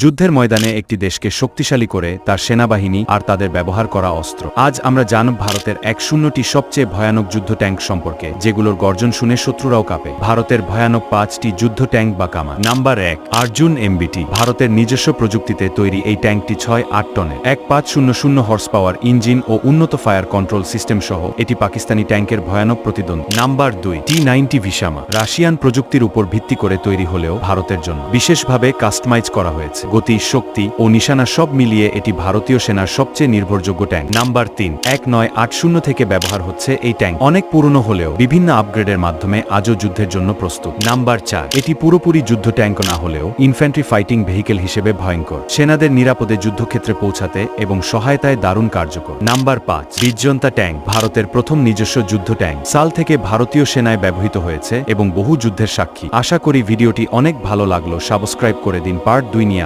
যুদ্ধের ময়দানে একটি দেশকে শক্তিশালী করে তার সেনাবাহিনী আর তাদের ব্যবহার করা অস্ত্র। আজ আমরা জানব ভারতের এক শূন্যটি সবচেয়ে ভয়ানক যুদ্ধ ট্যাঙ্ক সম্পর্কে, যেগুলোর গর্জন শুনে শত্রুরাও কাঁপে। ভারতের ভয়ানক পাঁচটি যুদ্ধ ট্যাঙ্ক বা কামান। নাম্বার এক, আর্জুন এমবিটি। ভারতের নিজস্ব প্রযুক্তিতে তৈরি এই ট্যাঙ্কটি ছয় আট টনের। এক পাঁচ শূন্য শূন্য হর্স পাওয়ার ইঞ্জিন ও উন্নত ফায়ার কন্ট্রোল সিস্টেম সহ এটি পাকিস্তানি ট্যাঙ্কের ভয়ানক প্রতিদ্বন্দ্বী। নাম্বার দুই, টি নাইনটি ভিসামা। রাশিয়ান প্রযুক্তির উপর ভিত্তি করে তৈরি হলেও ভারতের জন্য বিশেষভাবে কাস্টমাইজ করা হয়েছে। গতি, শক্তি ও নিশানা সব মিলিয়ে এটি ভারতীয় সেনার সবচেয়ে নির্ভরযোগ্য ট্যাঙ্ক। নাম্বার তিন, এক নয় আট শূন্য থেকে ব্যবহার হচ্ছে এই ট্যাঙ্ক। অনেক পুরনো হলেও বিভিন্ন আপগ্রেডের মাধ্যমে আজও যুদ্ধের জন্য প্রস্তুত। নাম্বার চার, এটি পুরোপুরি যুদ্ধ ট্যাঙ্ক না হলেও ইনফ্যান্ট্রি ফাইটিং ভেহিকেল হিসেবে ভয়ঙ্কর। সেনাদের নিরাপদে যুদ্ধক্ষেত্রে পৌঁছাতে এবং সহায়তায় দারুণ কার্যকর। নাম্বার পাঁচ, বিজয়ন্তা ট্যাঙ্ক, ভারতের প্রথম নিজস্ব যুদ্ধ ট্যাঙ্ক। সাল থেকে ভারতীয় সেনায় ব্যবহৃত হয়েছে এবং বহু যুদ্ধের সাক্ষী। আশা করি ভিডিওটি অনেক ভালো লাগল। সাবস্ক্রাইব করে দিন। পার্ট দুই নিয়ে